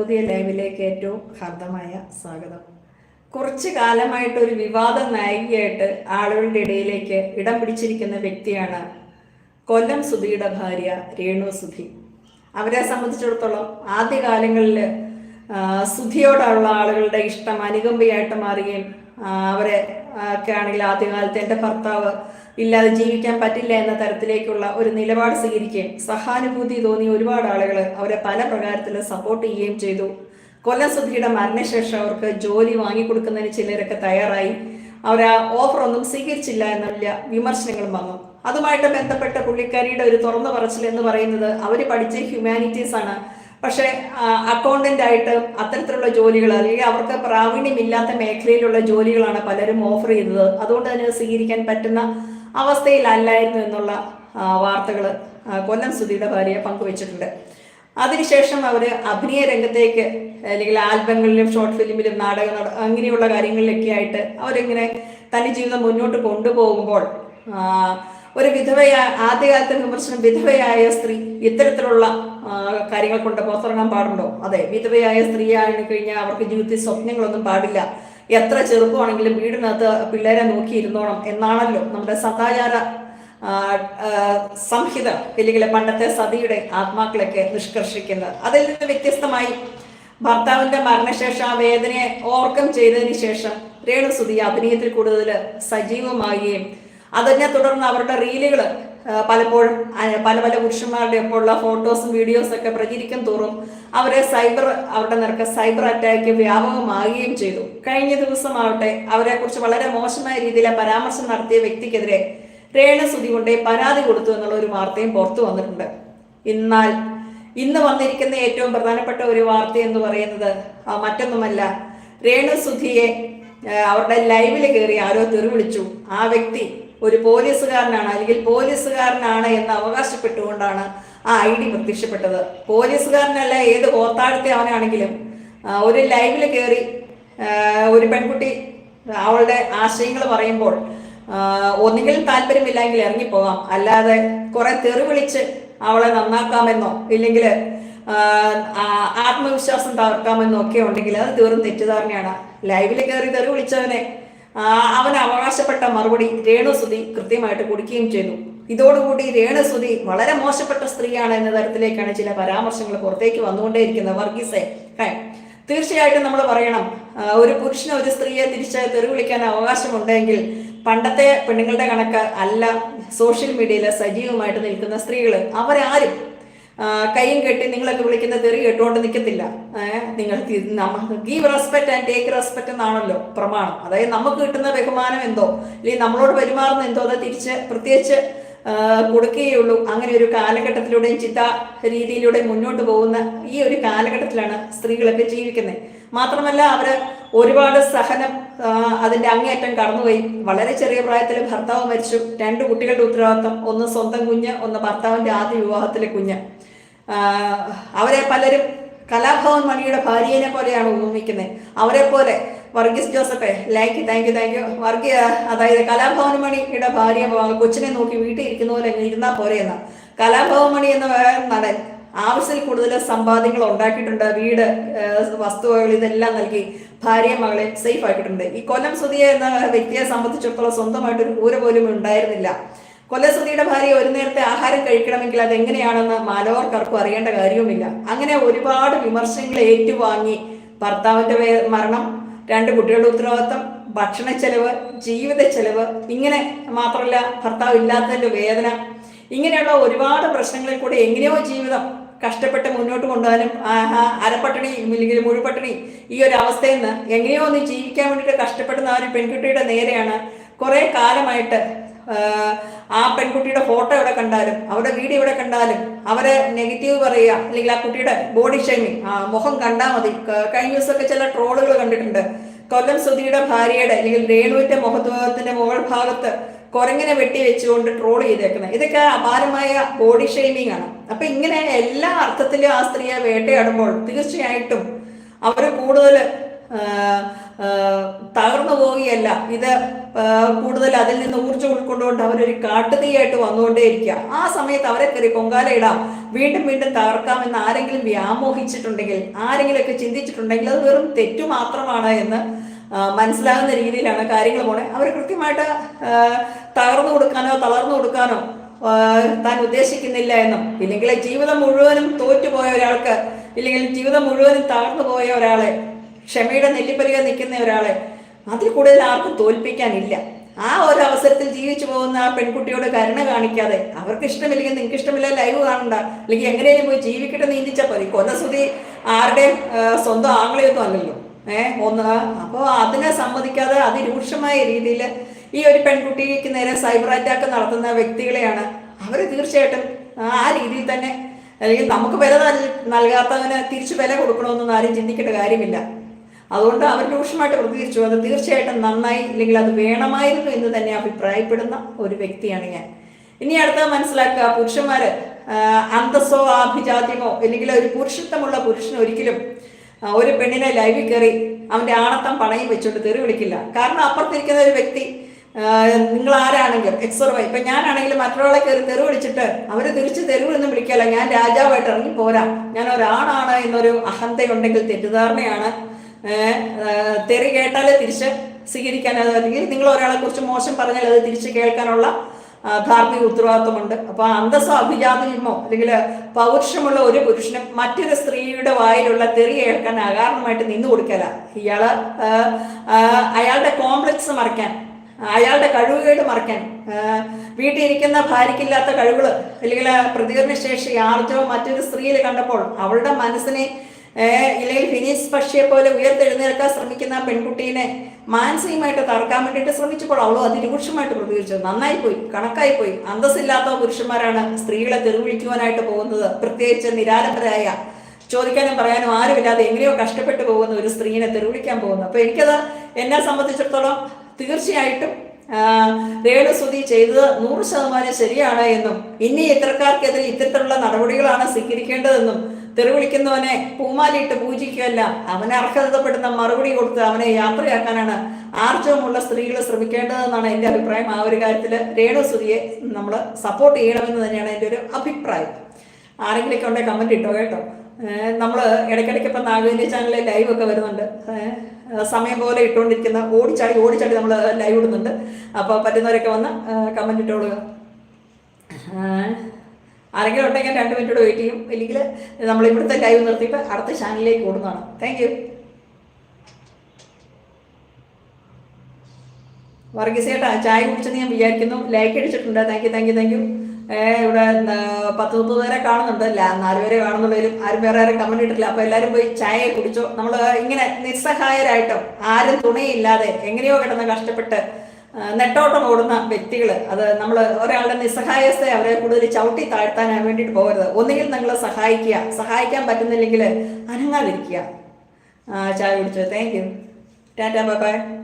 പുതിയ ലൈവിലേക്ക് ഏറ്റവും ഹാർദമായ സ്വാഗതം. കുറച്ച് കാലമായിട്ട് ഒരു വിവാദ നായികയായിട്ട് ആളുകളുടെ ഇടയിലേക്ക് ഇടം പിടിച്ചിരിക്കുന്ന വ്യക്തിയാണ് കൊല്ലം സുധിയുടെ ഭാര്യ രേണു സുധി. അവരെ സംബന്ധിച്ചിടത്തോളം ആദ്യകാലങ്ങളിൽ സുധിയോടുള്ള ആളുകളുടെ ഇഷ്ടം അനുകമ്പയായിട്ട് മാറുകയും അവരെ ഒക്കെ ആണെങ്കിൽ ആദ്യകാലത്ത് എന്റെ ഭർത്താവ് ഇല്ലാതെ ജീവിക്കാൻ പറ്റില്ല എന്ന തരത്തിലേക്കുള്ള ഒരു നിലപാട് സ്വീകരിക്കുകയും സഹാനുഭൂതി തോന്നിയ ഒരുപാട് ആളുകൾ അവരെ പല പ്രകാരത്തിൽ സപ്പോർട്ട് ചെയ്യുകയും ചെയ്തു. കൊല്ലം സുധിയുടെ മരണശേഷം അവർക്ക് ജോലി വാങ്ങിക്കൊടുക്കുന്നതിന് ചിലരൊക്കെ തയ്യാറായി. അവർ ആ ഓഫർ ഒന്നും സ്വീകരിച്ചില്ല എന്ന വലിയ വിമർശനങ്ങളും വന്നു. അതുമായിട്ട് ബന്ധപ്പെട്ട പുള്ളിക്കാരിയുടെ ഒരു തുറന്ന പറച്ചിൽ എന്ന് പറയുന്നത് അവർ പഠിച്ച ഹ്യൂമാനിറ്റീസ് ആണ്. പക്ഷേ അക്കൗണ്ടന്റ് ആയിട്ട് അത്തരത്തിലുള്ള ജോലികൾ അല്ലെങ്കിൽ അവർക്ക് പ്രാവീണ്യമില്ലാത്ത മേഖലയിലുള്ള ജോലികളാണ് പലരും ഓഫർ ചെയ്തത് അതുകൊണ്ട് തന്നെ സ്വീകരിക്കാൻ പറ്റുന്ന അവസ്ഥയിലല്ലായിരുന്നു എന്നുള്ള വാർത്തകൾ കൊല്ലം സുധിയുടെ ഭാര്യ പങ്കുവച്ചിട്ടുണ്ട്. അതിനുശേഷം അവർ അഭിനയ രംഗത്തേക്ക് അല്ലെങ്കിൽ ആൽബങ്ങളിലും ഷോർട്ട് ഫിലിമിലും നാടക നട- അങ്ങനെയുള്ള കാര്യങ്ങളിലൊക്കെ ആയിട്ട് അവരിങ്ങനെ തന്റെ ജീവിതം മുന്നോട്ട് കൊണ്ടുപോകുമ്പോൾ ഒരു വിധവയായ ആദ്യകാലത്തെ വിമർശനം വിധവയായ സ്ത്രീ ഇത്തരത്തിലുള്ള കാര്യങ്ങൾ കൊണ്ട് പുറത്തിറങ്ങാൻ പാടുണ്ടോ? അതെ വിധവയായ സ്ത്രീ ആയി കഴിഞ്ഞാൽ അവർക്ക് ജീവിതത്തിൽ സ്വപ്നങ്ങളൊന്നും പാടില്ല. എത്ര ചെറുപ്പമാണെങ്കിലും വീടിനകത്ത് പിള്ളേരെ നോക്കിയിരുന്നോണം എന്നാണല്ലോ നമ്മുടെ സദാചാര സംഹിത അല്ലെങ്കിൽ പണ്ടത്തെ സതിയുടെ ആത്മാക്കളൊക്കെ നിഷ്കർഷിക്കുന്നത്. അതിൽ നിന്ന് വ്യത്യസ്തമായി ഭർത്താവിന്റെ മരണശേഷം ആ വേദനയെ ഓവർകം ചെയ്തതിന് ശേഷം രേണുസുതി അഭിനയത്തിൽ കൂടുതൽ സജീവമാകുകയും അതിനെ തുടർന്ന് അവരുടെ റീലുകൾ പലപ്പോഴും പല പല പുരുഷന്മാരുടെ ഒപ്പമുള്ള ഫോട്ടോസും വീഡിയോസും ഒക്കെ പ്രചരിക്കും തോറും അവരെ സൈബർ അവരുടെ നിരക്ക് സൈബർ അറ്റാക്ക് വ്യാപകമാകുകയും ചെയ്തു. കഴിഞ്ഞ ദിവസമാവട്ടെ അവരെ കുറിച്ച് വളരെ മോശമായ രീതിയിലെ പരാമർശം നടത്തിയ വ്യക്തിക്കെതിരെ രേണ സ്തുതി കൊണ്ടേ പരാതി കൊടുത്തു എന്നുള്ള ഒരു വാർത്തയും പുറത്തു വന്നിട്ടുണ്ട്. എന്നാൽ ഇന്ന് വന്നിരിക്കുന്ന ഏറ്റവും പ്രധാനപ്പെട്ട ഒരു വാർത്ത എന്ന് പറയുന്നത് മറ്റൊന്നുമല്ല. രേണു സുധിയെ അവരുടെ ലൈവിൽ കയറി ആരോ തെറി വിളിച്ചു ആ വ്യക്തി ഒരു പോലീസുകാരനാണ് അല്ലെങ്കിൽ പോലീസുകാരനാണ് എന്ന് അവകാശപ്പെട്ടുകൊണ്ടാണ് ആ ഐ ഡി പ്രത്യക്ഷപ്പെട്ടത്. പോലീസുകാരനല്ല ഏത് കോത്താഴത്തെ അവനാണെങ്കിലും ഒരു ലൈവിൽ കയറി ഒരു പെൺകുട്ടി അവളുടെ ആശയങ്ങൾ പറയുമ്പോൾ ഒന്നുകിൽ താല്പര്യമില്ലെങ്കിൽ ഇറങ്ങിപ്പോകാം. അല്ലാതെ കുറെ തെറി വിളിച്ച് അവളെ നന്നാക്കാമെന്നോ ഇല്ലെങ്കിൽ ആത്മവിശ്വാസം തകർക്കാമെന്നോ ഒക്കെ ഉണ്ടെങ്കിൽ അത് തീർന്ന് തെറ്റിദ്ധാരണയാണ്. ലൈവിൽ കയറി തെറി വിളിച്ചവനെ ആ, അവന് അവകാശപ്പെട്ട മറുപടി രേണുസുതി കൃത്യമായിട്ട് കൊടുക്കുകയും ചെയ്തു. ഇതോടുകൂടി രേണുസുതി വളരെ മോശപ്പെട്ട സ്ത്രീയാണ് എന്ന തരത്തിലേക്കാണ് ചില പരാമർശങ്ങൾ പുറത്തേക്ക് വന്നുകൊണ്ടേയിരിക്കുന്നത് വർഗീസെ. തീർച്ചയായിട്ടും നമ്മൾ പറയണം ഒരു പുരുഷന് ഒരു സ്ത്രീയെ തിരിച്ച് തെറി വിളിക്കാൻ അവകാശമുണ്ടെങ്കിൽ പണ്ടത്തെ പെണ്ണുങ്ങളുടെ കണക്ക് അല്ല സോഷ്യൽ മീഡിയയിൽ സജീവമായിട്ട് നിൽക്കുന്ന സ്ത്രീകൾ അവരാരും കൈയും കെട്ടി നിങ്ങളൊക്കെ വിളിക്കുന്ന തെറി കേട്ടുകൊണ്ട് നിൽക്കത്തില്ല നിങ്ങൾ give respect and take respect എന്നാണല്ലോ പ്രമാണം. അതായത് നമുക്ക് കിട്ടുന്ന ബഹുമാനം എന്തോ? അല്ലെങ്കിൽ നമ്മളോട് പെരുമാറുന്ന എന്തോ? അത് തിരിച്ച് പ്രത്യേകിച്ച് കൊടുക്കുകയുള്ളൂ. അങ്ങനെ ഒരു കാലഘട്ടത്തിലൂടെയും ചിന്താ രീതിയിലൂടെ മുന്നോട്ട് പോകുന്ന ഈ ഒരു കാലഘട്ടത്തിലാണ് സ്ത്രീകളൊക്കെ ജീവിക്കുന്നത്. മാത്രമല്ല അവർ ഒരുപാട് സഹനം അതിന്റെ അങ്ങേയറ്റം കടന്നുപോയി. വളരെ ചെറിയ പ്രായത്തിൽ ഭർത്താവ് മരിച്ചു. രണ്ട് കുട്ടികളുടെ ഉത്തരവാദിത്തം. ഒന്ന് സ്വന്തം കുഞ്ഞ് ഒന്ന് ഭർത്താവിന്റെ ആദ്യ വിവാഹത്തിലെ കുഞ്ഞ്. അവരെ പലരും കലാഭവൻ മണിയുടെ ഭാര്യനെ പോലെയാണ് ഉപമിക്കുന്നത് അവരെ പോലെ Varghese ജോസഫെ like thank you thank you വർഗീയ അതായത് കലാഭവൻ മണിയുടെ ഭാര്യ കൊച്ചിനെ നോക്കി വീട്ടിൽ ഇരിക്കുന്ന പോലെ ഇരുന്നാ ഇരുന്നാൽ പോരെ എന്ന. കലാഭവൻ മണി എന്ന നടൻ ആവശ്യത്തിൽ കൂടുതൽ സമ്പാദ്യങ്ങൾ ഉണ്ടാക്കിയിട്ടുണ്ട്. വീട് വസ്തുവകൾ ഇതെല്ലാം നൽകി ഭാര്യ മകളെ സേഫ് ആക്കിയിട്ടുണ്ട്. ഈ കൊല്ലം സുധിയ എന്ന വ്യക്തിയെ സംബന്ധിച്ചിടത്തോളം സ്വന്തമായിട്ട് ഒരു കൂര പോലും ഉണ്ടായിരുന്നില്ല. കൊല്ലസുധിയുടെ ഭാര്യ ഒരു നേരത്തെ ആഹാരം കഴിക്കണമെങ്കിൽ അത് എങ്ങനെയാണെന്ന് മാനവർക്കാർക്കും അറിയേണ്ട കാര്യവുമില്ല. അങ്ങനെ ഒരുപാട് വിമർശനങ്ങൾ ഏറ്റുവാങ്ങി ഭർത്താവിന്റെ മരണം രണ്ട് കുട്ടികളുടെ ഉത്തരവാദിത്തം ഭക്ഷണ ചെലവ് ജീവിത ചെലവ് ഇങ്ങനെ മാത്രമല്ല ഭർത്താവ് ഇല്ലാത്തതിന്റെ വേദന. ഇങ്ങനെയുള്ള ഒരുപാട് പ്രശ്നങ്ങളിൽ കൂടെ എങ്ങനെയോ ജീവിതം കഷ്ടപ്പെട്ട് മുന്നോട്ട് കൊണ്ടുപോകാനും അരപ്പട്ടിണി ഇല്ലെങ്കിൽ മുഴുപട്ടിണി ഈ ഒരു അവസ്ഥയിൽ നിന്ന് എങ്ങനെയോ ഒന്ന് ജീവിക്കാൻ വേണ്ടിയിട്ട് കഷ്ടപ്പെടുന്ന ആ ഒരു പെൺകുട്ടിയുടെ നേരെയാണ് കുറേ കാലമായിട്ട് ആ പെൺകുട്ടിയുടെ ഫോട്ടോ എവിടെ കണ്ടാലും അവരുടെ വീഡിയോ എവിടെ കണ്ടാലും അവരെ നെഗറ്റീവ് പറയുക അല്ലെങ്കിൽ ആ കുട്ടിയുടെ ബോഡി ഷേമിങ് ആ മുഖം കണ്ടാൽ മതി. കഴിഞ്ഞ ദിവസമൊക്കെ ചില ട്രോളുകൾ കണ്ടിട്ടുണ്ട്. കൊല്ലം സുധിയുടെ ഭാര്യയുടെ അല്ലെങ്കിൽ രേണുവിന്റെ മുഖത്വത്തിന്റെ മുകൾ ഭാഗത്ത് കുരങ്ങനെ വെട്ടി വെച്ചുകൊണ്ട് ട്രോൾ ചെയ്തേക്കുന്നത്. ഇതൊക്കെ അപാരമായ ബോഡി ഷെയ്മിങ് ആണ്. അപ്പൊ ഇങ്ങനെ എല്ലാ അർത്ഥത്തിലും ആ സ്ത്രീയെ വേട്ടയാടുമ്പോൾ തീർച്ചയായിട്ടും അവർ കൂടുതൽ തകർന്നു പോവുകയല്ല. ഇത് കൂടുതൽ അതിൽ നിന്ന് ഊർജം ഉൾക്കൊണ്ടുകൊണ്ട് അവരൊരു കാട്ടുതീയായിട്ട് വന്നുകൊണ്ടേയിരിക്കുക. ആ സമയത്ത് അവരെ കയറി പൊങ്കാലയിടാം വീണ്ടും വീണ്ടും തകർക്കാമെന്ന് ആരെങ്കിലും വ്യാമോഹിച്ചിട്ടുണ്ടെങ്കിൽ ആരെങ്കിലുമൊക്കെ ചിന്തിച്ചിട്ടുണ്ടെങ്കിൽ അത് വെറും തെറ്റു മാത്രമാണ് എന്ന് മനസ്സിലാകുന്ന രീതിയിലാണ് കാര്യങ്ങൾ പോണേ. അവർ കൃത്യമായിട്ട് തകർന്നു കൊടുക്കാനോ തളർന്നു കൊടുക്കാനോ താൻ ഉദ്ദേശിക്കുന്നില്ല എന്നും. ഇല്ലെങ്കിൽ ജീവിതം മുഴുവനും തോറ്റുപോയ ഒരാൾക്ക് ഇല്ലെങ്കിൽ ജീവിതം മുഴുവനും തകർന്നു പോയ ഒരാളെ ക്ഷമയുടെ നെല്ലിപ്പലിക നിൽക്കുന്ന ഒരാളെ അതിൽ കൂടുതൽ ആർക്കും തോൽപ്പിക്കാനില്ല. ആ ഒരു അവസരത്തിൽ ജീവിച്ചു പോകുന്ന ആ പെൺകുട്ടിയോട് കരുണ കാണിക്കാതെ അവർക്ക് ഇഷ്ടമില്ലെങ്കിൽ നിങ്ങൾക്ക് ഇഷ്ടമില്ല ലൈവ് കാണണ്ട അല്ലെങ്കിൽ എങ്ങനെയും പോയി ജീവിക്കട്ടെ നീന്തിച്ചാൽ പോയി കൊന്നസുതി ആരുടെയും സ്വന്തം ആംഗ്ലയൊന്നും അല്ലല്ലോ. ഏഹ് ഒന്ന് അപ്പോൾ അതിനെ സമ്മതിക്കാതെ അതിരൂക്ഷമായ രീതിയിൽ ഈ ഒരു പെൺകുട്ടിക്ക് നേരെ സൈബർ അറ്റാക്ക് നടത്തുന്ന വ്യക്തികളെയാണ് അവർ തീർച്ചയായിട്ടും ആ രീതിയിൽ തന്നെ അല്ലെങ്കിൽ നമുക്ക് വില നൽ- നൽകാത്തവന് തിരിച്ചു വില കൊടുക്കണമെന്നൊന്നും ആരും ചിന്തിക്കേണ്ട കാര്യമില്ല. അതുകൊണ്ട് അവർ രൂക്ഷമായിട്ട് പ്രതികരിച്ചു. അത് തീർച്ചയായിട്ടും നന്നായി ഇല്ലെങ്കിൽ അത് വേണമായിരുന്നു എന്ന് തന്നെ അഭിപ്രായപ്പെടുന്ന ഒരു വ്യക്തിയാണ് ഞാൻ. ഇനി അടുത്ത മനസ്സിലാക്കുക. പുരുഷന്മാര് അന്തസ്സോ ആഭിജാത്യമോ അല്ലെങ്കിൽ ഒരു പുരുഷത്വമുള്ള പുരുഷൻ ഒരിക്കലും ഒരു പെണ്ണിനെ ലൈവിൽ കയറി അവന്റെ ആണത്തം പണയും വെച്ചുകൊണ്ട് തെറി വിളിക്കില്ല. കാരണം അപ്പുറത്തിരിക്കുന്ന ഒരു വ്യക്തി നിങ്ങൾ ആരാണെങ്കിലും എക്സർവൈ ഇപ്പൊ ഞാനാണെങ്കിലും മറ്റൊരാളെ കയറി തെറി വിളിച്ചിട്ട് അവർ തിരിച്ച് തെരുവിലൊന്നും വിളിക്കല്ല ഞാൻ രാജാവായിട്ട് ഇറങ്ങി പോരാ. ഞാൻ ഒരാണാണ് എന്നൊരു അഹന്തയുണ്ടെങ്കിൽ തെറ്റിദ്ധാരണയാണ് തെറി കേട്ടാലേ തിരിച്ച് സ്വീകരിക്കാൻ അല്ലെങ്കിൽ നിങ്ങൾ ഒരാളെ കുറിച്ച് മോശം പറഞ്ഞാൽ അത് തിരിച്ച് കേൾക്കാനുള്ള ധാർമ്മിക ഉത്തരവാദിത്വമുണ്ട്. അപ്പൊ അന്തസ്സോ അഭിജാതമോ അല്ലെങ്കിൽ പൗരുഷമുള്ള ഒരു പുരുഷനും മറ്റൊരു സ്ത്രീയുടെ വായിലുള്ള തെറി കേൾക്കാൻ അകാരണമായിട്ട് നിന്നു കൊടുക്കല. ഇയാൾ അയാളുടെ കോംപ്ലക്സ് മറയ്ക്കാൻ അയാളുടെ കഴിവുകേട് മറയ്ക്കാൻ വീട്ടിൽ ഇരിക്കുന്ന ഭാര്യയ്ക്കില്ലാത്ത കഴിവുകൾ അല്ലെങ്കിൽ പ്രതികരണശേഷി ആർജവം മറ്റൊരു സ്ത്രീയിൽ കണ്ടപ്പോൾ അവളുടെ മനസ്സിനെ ഇല്ലെങ്കിൽ ഫിനിസ് പക്ഷിയെ പോലെ ഉയർത്തെഴുന്നേൽക്കാൻ ശ്രമിക്കുന്ന പെൺകുട്ടീനെ മാനസികമായിട്ട് തറക്കാൻ വേണ്ടിയിട്ട് ശ്രമിച്ചപ്പോൾ അവളും അതിരൂക്ഷമായിട്ട് പ്രതികരിച്ചു. നന്നായി പോയി കണക്കായി പോയി അന്തസ്സില്ലാത്ത പുരുഷന്മാരാണ് സ്ത്രീകളെ തെറിവിളിക്കുവാനായിട്ട് പോകുന്നത്. പ്രത്യേകിച്ച് നിരാലംബരായ ചോദിക്കാനും പറയാനും ആരുമില്ലാതെ എങ്ങനെയോ കഷ്ടപ്പെട്ടു പോകുന്ന ഒരു സ്ത്രീനെ തെറിവിളിക്കാൻ പോകുന്നു. അപ്പൊ എനിക്കത് എന്നെ സംബന്ധിച്ചിടത്തോളം തീർച്ചയായിട്ടും രേണുസുതി ചെയ്തത് നൂറ് ശതമാനം ശരിയാണ് എന്നും ഇനി ഇത്തരക്കാർക്കെതിരെ ഇത്തരത്തിലുള്ള നടപടികളാണ് സ്വീകരിക്കേണ്ടതെന്നും തെറിവിളിക്കുന്നവനെ പൂമാലിട്ട് പൂജിക്കുകയല്ല. അവനെ അർഹതപ്പെടുന്ന മറുപടി കൊടുത്ത് അവനെ യാത്രയാക്കാനാണ് ആർജവമുള്ള സ്ത്രീകൾ ശ്രമിക്കേണ്ടതെന്നാണ് എന്റെ അഭിപ്രായം. ആ ഒരു കാര്യത്തിൽ രേണുസുതിയെ നമ്മൾ സപ്പോർട്ട് ചെയ്യണമെന്ന് തന്നെയാണ് എന്റെ ഒരു അഭിപ്രായം. ആരെങ്കിലൊക്കെ ഉണ്ടെങ്കിൽ കമന്റ് ഇട്ടോ കേട്ടോ. നമ്മൾ ഇടയ്ക്കിടയ്ക്ക് ഇപ്പം നാഗവേലി ചാനലിൽ ലൈവ് ഒക്കെ വരുന്നുണ്ട്. സമയം പോലെ ഇട്ടുകൊണ്ടിരിക്കുന്ന ഓടിച്ചാടി ഓടിച്ചാടി നമ്മൾ ലൈവ് ഇടുന്നുണ്ട്. അപ്പോൾ പറ്റുന്നവരൊക്കെ വന്ന് കമന്റ് ഇട്ടോളുക. ആരെങ്കിലും ഉണ്ടെങ്കിൽ രണ്ട് മിനിറ്റ് വെയിറ്റ് ചെയ്യും. ഇല്ലെങ്കിൽ നമ്മൾ ഇവിടുത്തെ ലൈവ് നിർത്തിയിട്ട് അടുത്ത ചാനലിലേക്ക് ഓടുന്നതാണ്. താങ്ക് യു വർഗീസേട്ടാ ചായ കുടിച്ചെന്ന് ഞാൻ വിചാരിക്കുന്നു. ലൈക്ക് അടിച്ചിട്ടുണ്ട്. Thank you thank you thank you ഇവിടെ പത്ത് മുപ്പത് പേരെ കാണുന്നുണ്ട്. നാല് പേരെ കാണുന്നുള്ളതിലും ആരും വേറെ ആരും കമന്റ് ഇട്ടില്ല. അപ്പോൾ എല്ലാവരും പോയി ചായ കുടിച്ചോ. നമ്മൾ ഇങ്ങനെ നിസ്സഹായരായിട്ടോ ആരും തുണയില്ലാതെ എങ്ങനെയോ കിടന്ന് കഷ്ടപ്പെട്ട് നെട്ടോട്ടം ഓടുന്ന വ്യക്തികൾ അത് നമ്മൾ ഒരാളുടെ നിസ്സഹായസ്ഥ അവരെ കൂടുതൽ ചവിട്ടി താഴ്ത്താൻ വേണ്ടിയിട്ട് പോകരുത്. ഒന്നുകിൽ നിങ്ങൾ സഹായിക്കുക. സഹായിക്കാൻ പറ്റുന്നില്ലെങ്കിൽ അനങ്ങാതിരിക്കുക. ചായ കുടിച്ചോ? Thank you tata bye bye